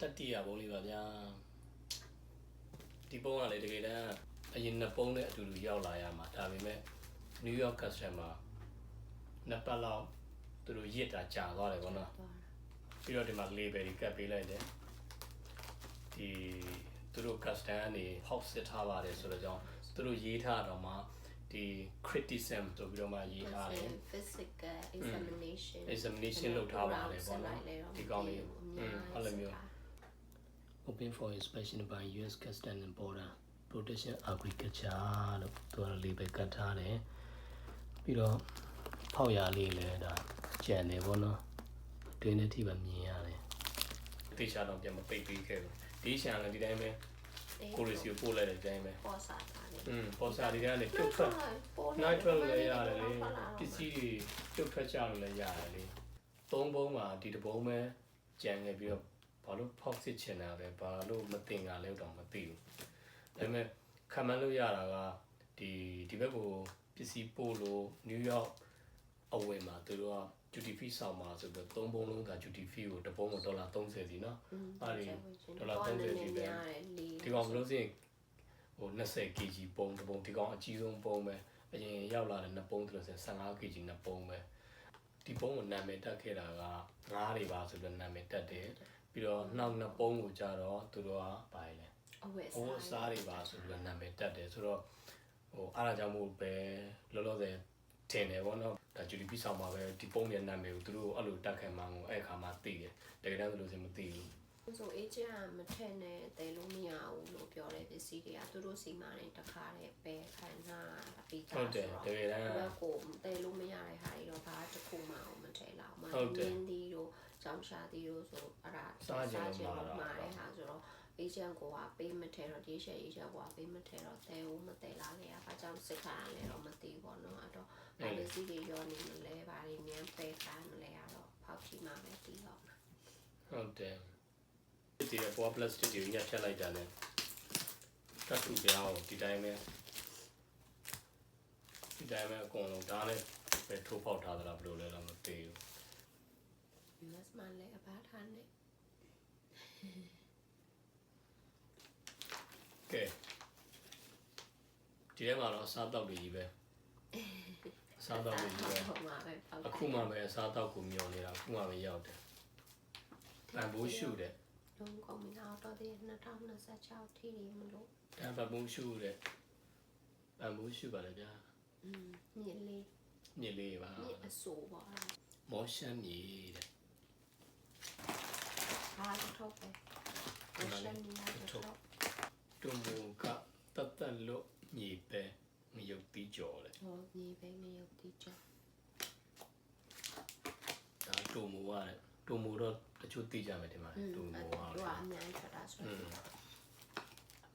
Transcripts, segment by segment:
တတိယပုံလေးပါဗျာဒီပုံကလေတကယ်တမ်းအရင်နှစ်ပုံနဲ့အတူတူရောက်လာရမှာဒါပေမဲ့ New York customer နှစ်ပတ်လောက်သူတို့ရစ်တာကြာသွားတယ်ဗောနော်သွားတာပြီးတော့ဒီမှာ label တွေကတ်ပေးလိုက်တယ်ဒီသူတို့ custom ကနေဟောက်စစ်ထားပါတယ်ဆိုတော့ကြောင့်သူတို့ရေးထားတော့မှဒီ criticism ဆိုပြီးတော့မှရေးထားတယ် physical examination examination လုပ်ထားပါတယ်ပေါ့နော်ဒီကောင်းလေးอืมအဲ့လိုမျိုး Open for inspection by US Customs and Border Protection Agriculture လို့သူက label ကတ်ထားတယ်ပြီးတော့ဖောက်ရလေးလည်းဒါကြံတယ်ပေါ့နော်အတွင်းနဲ့ထိပါမြင်ရတယ်တေချာတော့ပြန်မပိတ်ပေးခဲ့ဘူးဒီရှာလည်းဒီတိုင်းပဲကိုရီစီကိုပို့လိုက်တဲ့အတိုင်းပဲပေါ်စားတာလေอืมပေါ်စာဒီကနေပြုတ်ထွက် natural လည်းရတယ်လေပစ္စည်းတွေပြုတ်ထွက်ကြလို့လည်းရတယ်လေသုံးဘုံမှာဒီတစ်ဘုံပဲကြံခဲ့ပြီးတော့ ဘာလို့ဖောက်စစ်ချင်တာပဲဘာလို့မတင်တာလဲတော့မသိဘူးဒါပေမဲ့ခံမှန်းလို့ရတာကဒီဒီဘက်ကိုပစ္စည်းပို့လို့ New York အဝင်မှာသူတို့က duty free ဆောင်မှာဆိုပြီးတော့သုံးဘုံလုံးက duty free ကိုတစ်ဘုံကိုဒေါ်လာ30စီနော်အဲ့ဒီဒေါ်လာ30စီပဲဒီကောင်ဘယ်လို့စရင်ဟို20 kg ပုံတစ်ပုံဒီကောင်အကြီးဆုံးပုံပဲအရင်ရောက်လာတဲ့နှစ်ပုံဆိုလို့ဆိုရင်15 kg နှစ်ပုံပဲဒီပုံကိုနာမည်တက်ခဲ့တာကငားတွေပါဆိုပြီးတော့နာမည်တက်တယ် ပြီးတော့နောက်နှစ်ပုံကိုကြတော့သူတို့ကပါလေအဝတ်ဟိုအစားတွေပါဆိုပြီးတော့နာမည်တက်တယ်ဆိုတော့ဟိုအားအကြောင်းမို့ပဲလောလောဆယ်ထင်တယ်ဗောနော်ဒါ GDP ဆောင်မှာပဲဒီပုံရဲ့နာမည်ကိုသူတို့အဲ့လိုတက်ခံမှန်းကိုအဲ့ခါမှသိတယ်တကယ်တမ်းဆိုလို့စင်မသိဘူးဆိုအေဂျင့်ကမထက်နဲ့တဲလို့မရဘူးလို့ပြောတဲ့ပစ္စည်းတွေကသူတို့စီမနဲ့တခါတည်းပဲခံထားတာပြီးသားဟုတ်တယ်တကယ်တမ်းဘက်ကိုတဲလို့မရတဲ့ဟာတွေတော့ဘာတစ်ခုမှအောင်မထည့်လောက်မှဟုတ်တယ်င်းဒီတို့ ကြောင်ရှာဒီတို့ဆိုအဲ့ဒါစားကြည့်လို့လို့မှာမှာတော့တဲ့ဟာဆိုတော့အေဂျင့်ကိုကပေးမထည့်တော့ဒီရှယ်အေဂျင့်ကိုကပေးမထည့်တော့တဲဦးမတဲလာလေဘာကြောင့်စစ်ခါလဲတော့မသိဘူးပေါ့နော်အဲ့တော့ဘာလို့စီတွေရောနေမလဲဘာတွေမြန်ပဲခံမလဲအဲ့တော့ဖောက်ကြည့်မှပဲသိတော့မှာဟုတ်တယ်ဒီပေါ် plastic တွေညှက်ဖြတ်လိုက်တာနဲ့တတ်သူပြောင်းဒီတိုင်းပဲဒီတိုင်းပဲအကုန်လုံးဒါနဲ့ပဲထိုးပေါက်ထားသလားဘယ်လိုလဲတော့မသိဘူး US မှာလည်းအဘထားနဲ့ကဲဒီထဲမှာတော့အစားတောက်တွေကြီးပဲအစားတောက်တွေကြီးပဲဟိုမှာပဲဖောက်အခုမှပဲအစားတောက်ကိုမျောနေတာအခုမှပဲရောက်တယ်ပန်ဘူးရှုတဲ့ လုံးကုန်ပြီတော့တော့ဒီ2026ထိနေမလို့ဒါပန်ဘူးရှုတဲ့ပန်ဘူးရှုပါလေဗျာอืมမြစ်လေးမြစ်လေးပါမြစ်အဆိုးပေါ့အဲ့ဒါမောရှမ်းမြေတဲ့ ဘာလို့ထုတ်ပဲဒီရှန်ဒီဟာထုတ်တုံမူကတတ်တတ်လို့ညီပဲမယုတ်တိကြော်လေဟောညီပဲမယုတ်တိကြော်ဒါတုံမူကတုံမူတော့တချို့သိကြမယ်ဒီမှာတုံမူကတို့ကအများကြီးထွက်တာဆို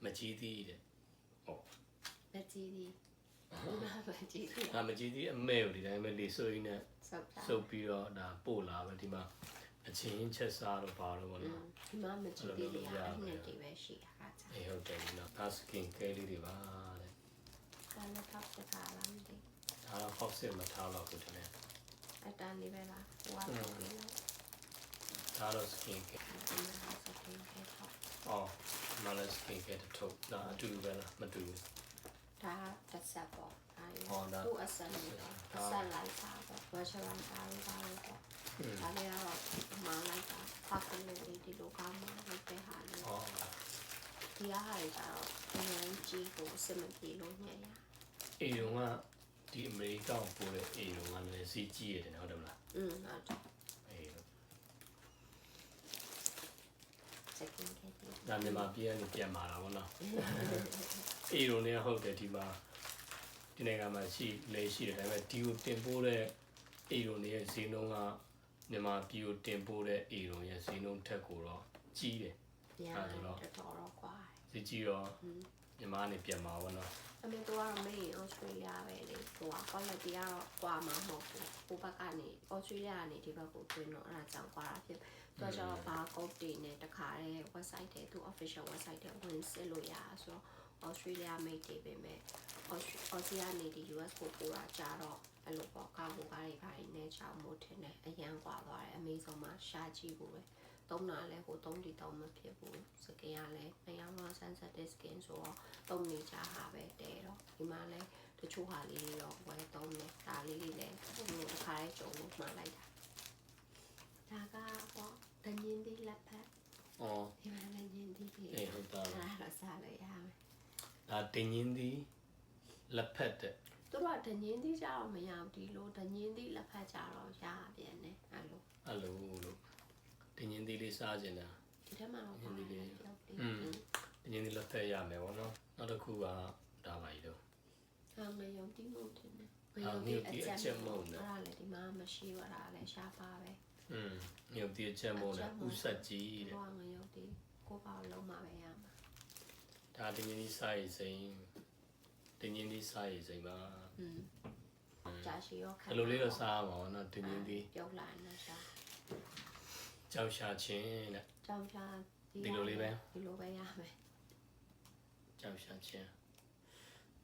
မကြီးသေးတဲ့ဟောမကြီးသေးမကြီးသေးအမကြီးသေးအမဲကိုဒီတိုင်းပဲလေဆိုရင်နဲ့ဆုပ်ပြီးတော့ဒါပို့လာပဲဒီမှာ အချင်းချက်စားတော့ဘာလို့မလဲဒီမှာမကြည့်သေးလေအဲ့နဲ့ဒီပဲရှိတာအားကြောင့်အေးဟုတ်တယ်နော် tasking ကလေးတွေပါတဲ့ဒါနဲ့ဖောက်စကားလားမသိဒါတော့ဖောက်စစ်မထားတော့ဘူးတည်းအတန်းလေးပဲလားဟိုကပြီးလားဒါတော့ skin care အော်မလား skin care တထုတ်ဒါအတူပဲလားမတူဘူးဒါတစ်ဆက်ပေါ့အဲ့ဒါသူ့အဆက်လေးတော့အဆက်လိုက်တာပေါ့ virtual တာလေးပါလို့ပေါ့ ဒါလေးကတော့အမှန်လိုက်တာပတ်ကလေးလေးဒီလိုကောင်းမှလုပ်တဲ့ဟာလေး အော် ဒီဟာတွေကတော့အရင်ကြီးကိုအစမပြေလို့ညံ့ရ အေရုံကဒီအမေရိကန်ကိုပို့တဲ့အေရုံကလည်းစီးကြီးရတယ်ဟုတ်တယ်မလား อืมဟုတ်တယ် အေး စကင်ခဲ့တယ် ဒါမြန်မာပြည်ကနေပြန်มาတာဗောနော်အေရုံเนี่ยဟုတ်တယ်ဒီမှာဒီနိုင်ငံမှာရှိလေရှိတယ်ဒါပေမဲ့ဒီကိုတင်ပို့တဲ့အေရုံတွေရဲ့ဈေးနှုန်းက မြန်မာပြည်ကိုတင်ပို့တဲ့အေရုံရဲ့ဈေးနှုန်းထက်ကိုတော့ကြီးတယ်ညာတော့ တော်တော်ကွာဈေးကြီးတော့မြန်မာကနေပြန်มาဗောနော်အမေတို့ကတော့မေးဩစတြေးလျပဲလေဟိုက quality ကတော့ကွာမှာမဟုတ်ဘူးဟိုဘက်ကနေဩစတြေးလျကနေဒီဘက်ကိုတွင်းတော့အဲ့ဒါကြောင့်ကွာတာဖြစ်သူကကျတော့ဘာ code တွေနဲ့တခါတဲ့ website တွေသူ official website တွေဝင်စစ်လို့ရဆိုတော့ Australia made တွေပဲမဲ့ Australia နေဒီ US ကိုပို့တာကြတော့ အဲ့လိုပေါ့ကားကိုကားတွေဘာတွေနဲ့ချောင်းမို့ထင်တယ်အရန်ကွာသွားတယ် Amazon မှာရှာကြည့်ဖို့ပဲသုံးတာလဲဟိုသုံးဒီသုံးမဖြစ်ဘူးစကင်ကလည်းနှစ်ယောက်တော့ sensitive skin ဆိုတော့သုံးနေကြဟာပဲတဲ့တော့ဒီမှာလဲတချို့ဟာလေးတွေတော့ဝယ်သုံးတယ်ဒါလေးလေးလည်းဟိုလိုတစ်ခါလေးကြုံလို့မှားလိုက်တာဒါကပေါ့တညင်းဒီလက်ဖက်အော်ဒီမှာလည်းညင်းဒီဒီအေးဟုတ်တာအဲ့လားဒါတော့စားလို့ရမယ်ဒါတင်ရင်ဒီလက်ဖက်တဲ့ သူတို့ကဒညင်းသီးကြတော့မရဘူးဒီလိုဒညင်းသီးလက်ဖက်ကြတော့ရပြန်တယ်အဲ့လို အဲ့လိုလို့တင်ရင်ဒီလေးစားကျင်တာ ဒီထက်မှတော့ ဒညင်းသီးလေး ရောက်တယ် อืม တင်ရင်ဒီလက်ဖက်ရမယ်ဗောနော်နောက်တစ်ခုကဒါပါကြီးတော့ အော်မယုံတိမှုတင်တယ် အော်မြုပ်တိအချက်မုန့်နဲ့ အဲ့ဒါလည်းဒီမှာမရှိပါတာလည်းရှားပါပဲ อืมမြုပ်တိအချက်မို့နဲ့ဥဆက်ကြီးတဲ့ ဟိုကငရုတ်တိကိုပေါ့လုံးမှာပဲရမှာ ဒါတင်ရင်ဒီစားရည်စိမ်းတင်ရင်ဒီစားရည်စိမ်းပါ อืมကြာရှိရောခံ အဲ့လိုလေးတော့စားပါဘောနော်တင်ရင်ဒီ ပြုတ်လာနေရှား ကြောက်ရှာချင်းတဲ့ ကြောင်ရှား ဒီလိုလေးပဲ ဒီလိုပဲရမယ် ကြောက်ရှာချင်း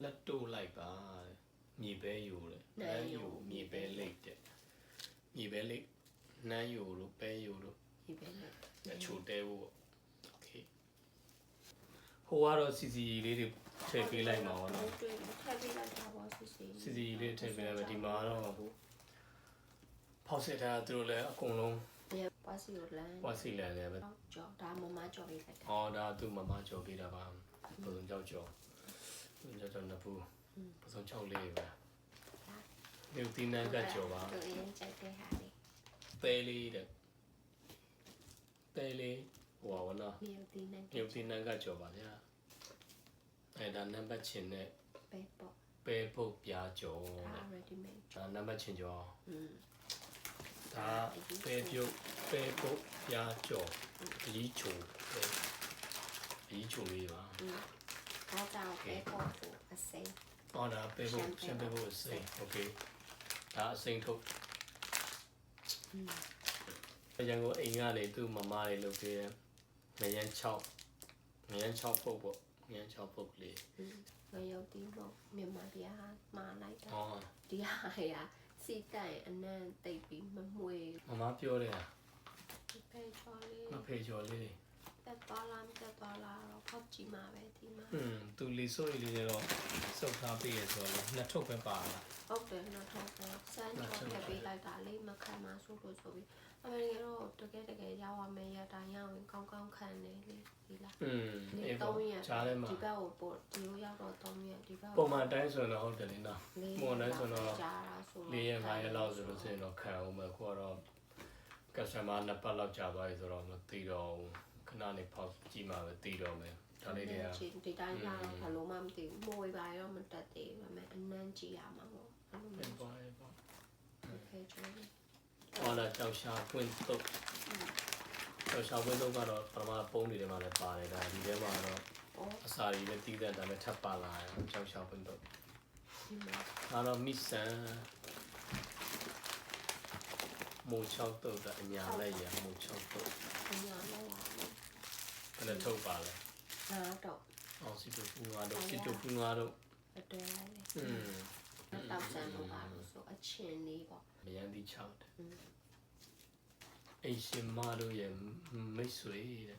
လက်တို့လိုက်ပါတဲ့မြေပဲယူတဲ့နန်းယူမြေပဲလိတ်တဲ့မြေပဲလိတ်နန်းယူတို့ပဲယူတို့ ဒီပဲလေ အချိုတဲဖို့โอเคဟိုကတော့စီစီလေးတွေ ထည့်ပေးလိုက်မှာပေါ့နော်တွေ့ထည့်ပေးလိုက်တာပေါ့စစ်စစ်စီစီလေးထည့်ပေးလိုက်မယ်ဒီမှာတော့ဖောက်စစ်ထားတာသူတို့လည်းအကုန်လုံးဒီပါစီကိုလမ်းပွားစီလန်လည်းပဲကြော်ဒါမမကြော်ပေးလိုက်တာဟောဒါသူမမကြော်ပေးတာပါပစုံကြောက်ကြော်ပစုံကြောက်ကြော်နှစ်ပူပစုံကြောက်လေးပဲဒီတီနန်ကကြော်ပါသူအရင်ကြိုက်တဲ့ဟာလေးတဲလေးတဲ့တဲလေးဟိုပါဘောနော်မြေတီနဲ့ဒီတီနန်ကကြော်ပါဗျာ အဲဒါနံပါတ်ချင်းနဲ့ ပဲပေါ့ ပဲပုတ်ပြားကြော် ဒါ တဲ့ ready made ဒါနံပါတ်ချင်းကြော် อืม ဒါပဲပြုတ်ပဲပုတ်ပြားကြော်အကြီးချိုပဲအကြီးချိုလေးပါ อืมဒါကြောင့်ပဲပေါ့ကိုအစိမ်း ဟောဒါပဲပုတ်ရှမ်းပဲပုတ်အစိမ်းโอเคဒါအစိမ်းထုတ် อืม ရန်ကုန်အိမ်ကနေသူ့မမလေးလုပ်ပေးတဲ့ငရမ်း6ငရမ်း6ပုတ်ပေါ့ ငန်းချောက်ပုတ်ကလေးမယုတ်တိမို့မြန်မာပြားမာလိုက်တာအော်ဒီဟာရစီတိုင်အနံ့တိတ်ပြီးမမွေမမပြောတယ်ဟာဖေချော်လေးမဖေချော်လေးတွေတက်သွားလားမတက်သွားလားတော့ဖောက်ကြည့်မှာပဲဒီမှာอืมသူလေစိုးရီလေးတော့စုပ်ထားပေးရဆိုတော့နှစ်ထုပ်ပဲပါလားဟုတ်တယ်နှစ်ထုပ်ပဲစမ်းချော်ထည့်ပေးလိုက်တာလေးမခံမှာစိုးလို့ဆိုပြီး အမေရိကတော့တကယ်တကယ်ရောက်ရမယ်ရတိုင်းရောက်ရင်ကောင်းကောင်းခံနေလေဒီလားอืมဒီအေး3ပေါ့ရက်ဈားထဲမှာဒီဘက်ကိုပို့ဒီလိုရောက်တော့3ရက်ဒီဘက်ပုံမှန်တိုင်းဆိုတော့ဟုတ်တယ်လေနော်လေးပုံမှန်တိုင်းဆိုတော့ကြာတာဆိုလေးရက်၅ရက်လောက်ဆိုလို့ဆိုရင်တော့ခံအောင်မယ်ခုကတော့ customer နှစ်ပတ်လောက်ကြာသွားပြီဆိုတော့မသိတော့ဘူးခဏနေဖောက်ကြည့်မှပဲသိတော့မယ်ဒါလေးတွေကဒီတိုင်းလာတော့ဘယ်လိုမှမသိဘူးမွေပါရောမတက်သေးဘူးဒါပေမဲ့အနမ်းကြည့်ရမှာပေါ့အဲ့လိုပြန်မျိုးသွားရေးပေါ့ဖေးချိုးလေး ဟောလာကြောက်ရှာပွင့်တုတ်ကြောက်ရှာပွင့်တုတ်ကတော့ပထမပုံးတွေထဲမှာလည်းပါတယ်ဒါဒီထဲမှာတော့အော်အစာတွေလည်းတီးတဲ့ဒါပေမဲ့ထပ်ပါလာတယ်ကြောက်ရှာပွင့်တုတ်ဒီမှာဒါတော့မိဆန်မိုးချောက်တုတ်ကအညာလိုက်ရမိုးချောက်တုတ်အညာလောက်ပါမယ်ဘယ်နဲ့ထုတ်ပါလဲငါတော့အောင်စီတူပူငါတို့စီတူပူငါတို့အတွဲလိုက်လေอืม တောက်ဆန်လို့ပါလို့ဆိုအချင်းလေးပေါ့မယန်းသီးချောက်တယ်အိမ်ရှင်မတို့ရဲ့မိတ်ဆွေတဲ့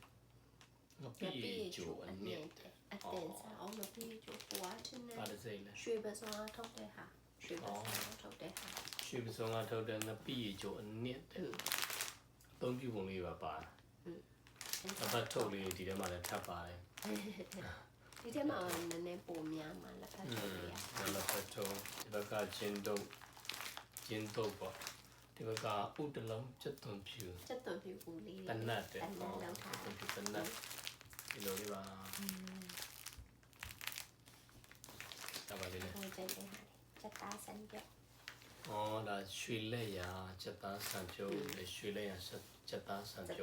ငါပြေကျိုးအနစ်တဲ့အတင်စားအောင်မပြေကျိုးပွားတင်နေရွှေပစုံကထုတ်တဲ့ဟာရွှေပစုံကထုတ်တဲ့ဟာရွှေပစုံကထုတ်တဲ့ငါပြေကျိုးအနစ်တဲ့အသုံးပြုပုံလေးပါပါအဘတ်ထုတ်လေးဒီထဲမှာလည်းထပ်ပါတယ် ဒီထဲမှာနည်းနည်းပုံများမှာလက်ဖက်อืထုတ်มရဒါလည်းဖတ်ထုတ်ဒီဘက်ကဂျင်းတုတ်ဂျင်းတုတ်ပေါ့ဒီဘက်ကဥတလုံးစက်သွန်ဖြူစက်သွန်ပြူပူလေးတနတ်တဲ့တနတ်လောက်ထားတဖြူတနတ်ဒီလိုလေးပါဒါပါလေးလေဟိုကျတဲ့ဟာချက်သားစံပြ။အော်ဒါရွှေလက်ရာစက်သားဆန်ပြုတ်လေရွှေလက်ရာစက်သားဆန်ချ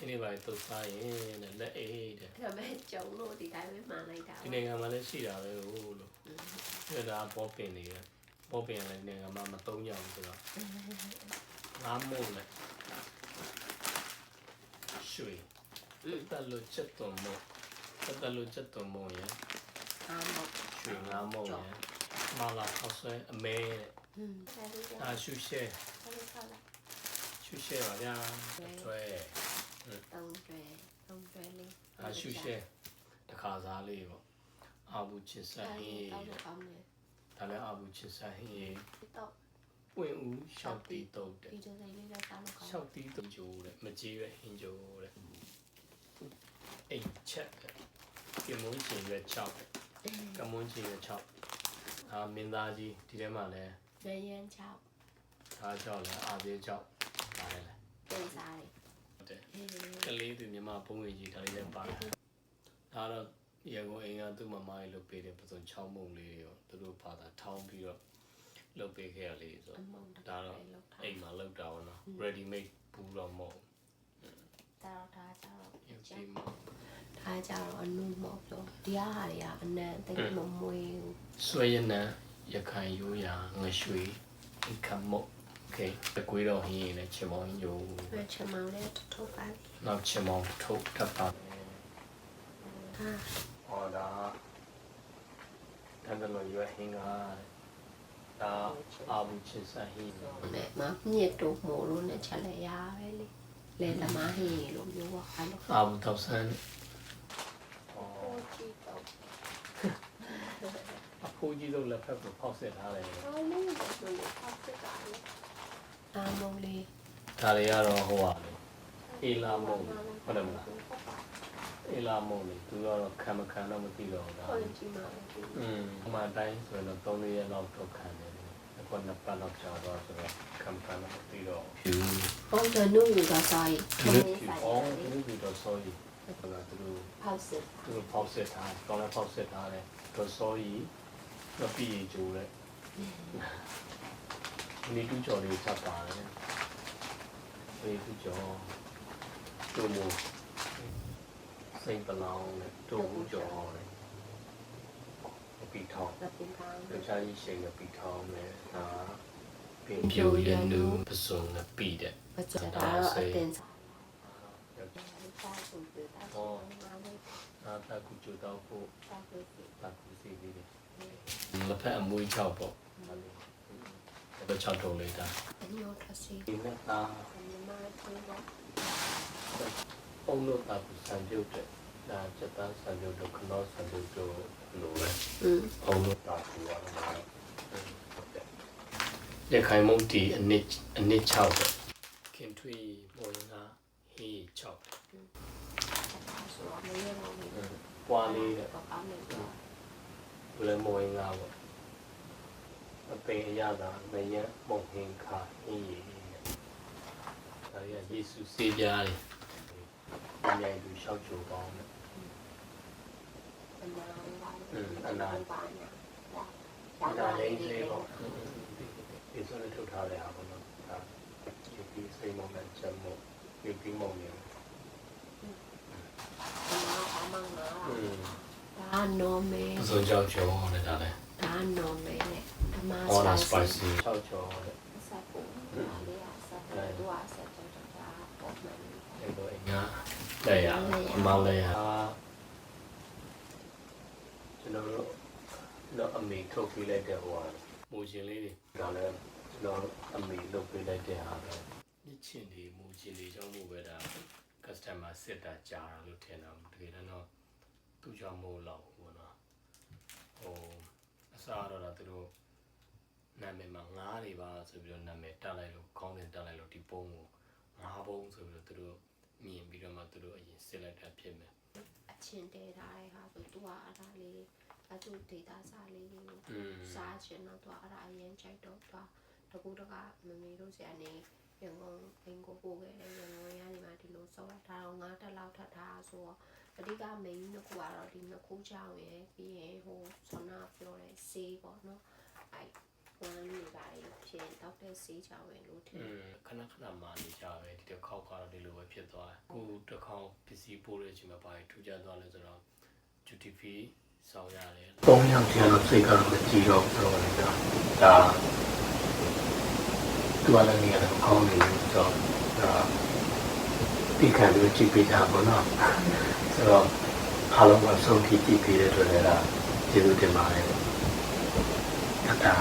က်ပြုတ်ပါသားစံပြုံးလေးပါ။ဒီနေ့ပါတုတ်စားရင်တဲ့လက်အေးတဲ့ဒါပေမဲ့ကျုံလို့ဒီတိုင်းပဲမှန်လိုက်တာ။ဒီနိုင်ငံမှာလည်းရှိတာပဲဟိုလို့။ဒါဒါဘောပင်နေတယ်။ဘောပင်လည်းနိုင်ငံမှာမသုံးကြဘူးဆိုတော့ငါမို့လေရွှေတက်လို့ချက်သွန်မို့တက်လို့ချက်သွန်မို့ရအာမရွှေငါမို့ရမလာခောက်ဆွဲအမဲတဲ့อืมဒါလေးကအာရှုရှဲဒါလေးဆောက်လိုက်ရှရှုရှဲပါဗျာတွဲ တုံးတွဲတုံးတွဲလေးအာရှုရှဲတခါစားလေးပေါ့အာဘူးချစ်ဆက်ဟင်းတောက်လို့ကောင်းတယ်ဒါလည်းအာဘူးချစ်ဆက်ဟင်းတော့ပွင့်ဦးရှောက်တီတုတ်တဲ့ဒီဒီလေးလေးတောက်လို့ကောင်းရှောက်တီတုတ်ကျိုးတဲ့မကြီးရဲ့ဟင်းကျိုးတဲ့အိတ်ချက်တဲ့ကမွန်ချင်ရွက်ချောက်ကမွန်ချင်ရွက်ချောက်အာမင်းသားကြီးဒီထဲမှာလည်းရရန်ချောက်ဒါကြောက်လည်းအာသေးကြောက်ပါတယ်လေပြန်စားတယ်ဟုတ်တယ်အေး ကလေးသူမြန်မာဘုံဝင်ရေးထားလေးလည်းပါတာဒါတော့ရန်ကုန်အင်္ဂါသူ့မမကြီးလုပ်ပေးတဲ့ပစုံ6မုံလေးတွေရောသူတို့ဖာသာထောင်းပြီးတော့လုပ်ပေးခဲ့ရလေးဆိုဒါတော့အိမ်မှာလုပ်တာပေါ့နော် ready made ဘူးတော့မဟုတ်ဒါတော့ဒါကြတော့ကျမဒါကြတော့အနုမော့ပြောဒီဟာတွေကအနံတိတ်မမွေးဘူးဆွေရနံရခိုင်ရိုးရာငရွှေခမုတ် okay တကွေးတော့ဟင်းရင်းနဲ့ချင်မောင်းညိုချင်မောင်းလည်းထုတ်ပါလိ နောက်ချင်မောင်းထုတ်ထပ်ပါဟာဟောဒါတန်တလုံးရွယ်ဟင်းကဒါအာဘူးချစ်ဆန်ဟင်းနဲ့မမြစ်တို့မို့လို့နဲ့ချက်လဲရပဲလေလဲသမားဟင်းလို့ပြောပါအဲ့လိုအာဘူးတော့ဆန်ဟောဟိုကြည့်တော့အဖိုးကြီးတို့လက်ဖက်ကိုဖောက်ဆက်ထားတယ်ဟောလေးတော့ဆိုလို့ဖောက်စစ်တာလေအာမုံလေးဒါတွေကတော့ဟိုပါလေ အေလာမုံဟုတ်တယ်မလားအေလာမုံလေသူကတော့ခံမခံတော့မသိတော့ဘူးဒါဟုတ်ကြည့်ပါဦးอืมဟိုမှာအတိုင်းဆိုရင်တော့3ရက်လောက်တော့ခံတယ်အခုနှစ်ပတ်လောက်ကြာတော့ဆိုတော့ခံမခံတော့မသိတော့ဘူးပုံစံနုယူတာဆိုင်ခဒီင်းလိုနေဆိုင်အော်လေဒီလိုတော့ sorry ဟိုကသူတို့ဖောက်စစ်သူတို့ဖောက်ဆက်ထားကောင်းလည်းဖောက်ဆက်ထားတယ်တော့ sorry မပြီးရင်ကြိုးတယ်ဒီတူကြော်လေးစပ်ပါတယ်ဒီတူကြော် တို့မို့စိတ်ပလောင်နဲ့တို့ဘူးကြော်တယ်ပြီးထောင်းသပင်ကောင်းတခြားကြီးရှိန်နဲ့ပြီးထောင်းတယ်ဒါပင်ပြိုရနူပစုံနဲ့ပြီးတဲ့မကြတာတော့အတင်စားယောက်ျားတာဆိုပြတာဆိုမှာလေနာတာကူကြတော့ဖို့တာဆိုပြတာကူစီလေးတွေလက်ဖက်အမွေးချောက်ပေါ့ဘယ်ချောက်တုံးလေးတာအညောထစီဒီနဲ့သားမြမသေးတော့ အုံလို့တာကူစံပြုတ်တဲ့ဒါစက်သားစံပြုတ်တော့ခနောစံပြုတ်တော့လို့လဲอืมအုံလို့တာကူရမှာရခိုင်မုတ်တီအနစ်အနစ်ချောက်တဲ့ခင်ထွေးမော်ငါဟေးချောက်ဆိုတော့မရတော့ဘူးပွားလေးတဲ့တော့ကောင်းနေတော့ဘယ်မော်ငါပေါ့အပင်အရသာမယမုံဟင်ခါဟင်းရည်ဒါရယေရှုစေးကြတယ် အမြဲသူရှောက်ချိုကောင်းတယ်အနာအနာလေးလေးပေါ့ဒီဆိုလည်းထုတ်ထားတယ်ဟာပေါ့နော်ဒါဒီစိတ်မုံနဲ့ချက်မို့ဒီပြီးမုံနေဒါနော်မေဆိုကြောက်ချောင်းနဲ့ဒါလည်းဒါနော်မေနဲ့ဓမ္မစာ spicy ကြောက်ချောင်းနဲ့စပ်ပုံ လက်ရအမလည်းဟာကျွန်တော်တို့တော့အမေထုတ်ပေးလိုက်တဲ့ဟိုဟာမူရှင်လေးတွေဒါလည်းကျွန်တော်အမေလုပ်ပေးလိုက်တဲ့ဟာပဲညချင်ဒီမူရှင်လေးကြောင့်မို့ပဲဒါ customer စစ်တာကြာတာလို့ထင်တာတကယ်တော့သူကြောင့်မို့လောက်ဘူးနော်ဟိုအစားတော့ဒါသူတို့နာမည်မှာငားတွေပါဆိုပြီးတော့နာမည်တက်လိုက်လို့ခေါင်းစဉ်တက်လိုက်လို့ဒီပုံကိုငားပုံဆိုပြီးတော့သူတို့ မြင်ပြီးတော့မှသူတို့အရင်စစ်လိုက်တာဖြစ်မယ်အချင်းတဲထားတဲ့ဟာဆိုသူကအဲ့ဒါလေးအတူဒေတာစာလေးကိုอืมစားချင်တော့သူအဲ့ဒါအရင်ကြိုက်တော့သူတကူတကမမေတို့ဆရာနေရန်ကုန်အင်ကိုပို့ခဲ့တယ်ရန်ကုန်ရနေမှာဒီလိုစောတာဒါတော့ငါးတက်လောက်ထပ်ထားဆိုတော့အဓိက main နှစ်ခုကတော့ဒီနှစ်ခုကြောင်းရယ်ပြီးရင်ဟိုဆောနာပြောတဲ့ဆေးပေါ့နော်အဲ့ ဝမ်းနေပါလေဖြစ်တောက်တဲ့ဆေးကြောင်းရယ်လို့ထင်อืมခဏခဏမှနေကြပဲဒီတစ်ခေါက်ကတော့ဒီလိုပဲဖြစ်သွားတယ်ကိုတစ်ခေါက်ပစ္စည်းပို့တဲ့အချိန်မှာဘာထူးခြားသွားလဲဆိုတော့ duty free ဆောင်ရတယ်၃ယောက်ကျန်တော့စိတ်ကတော့မကြည့်တော့ဘူးတော့လေဒါဒါသူကလည်းနေရာတော့ကောင်းနေလို့ဆိုတော့ဒါဒီခံပြီးကြည့်ပေးတာပေါ့နော်ဆိုတော့အားလုံးကဆုံးဖြတ်ကြည့်ပေးတဲ့အတွက်လည်းဒါကျေးဇူးတင်ပါတယ်ဒါ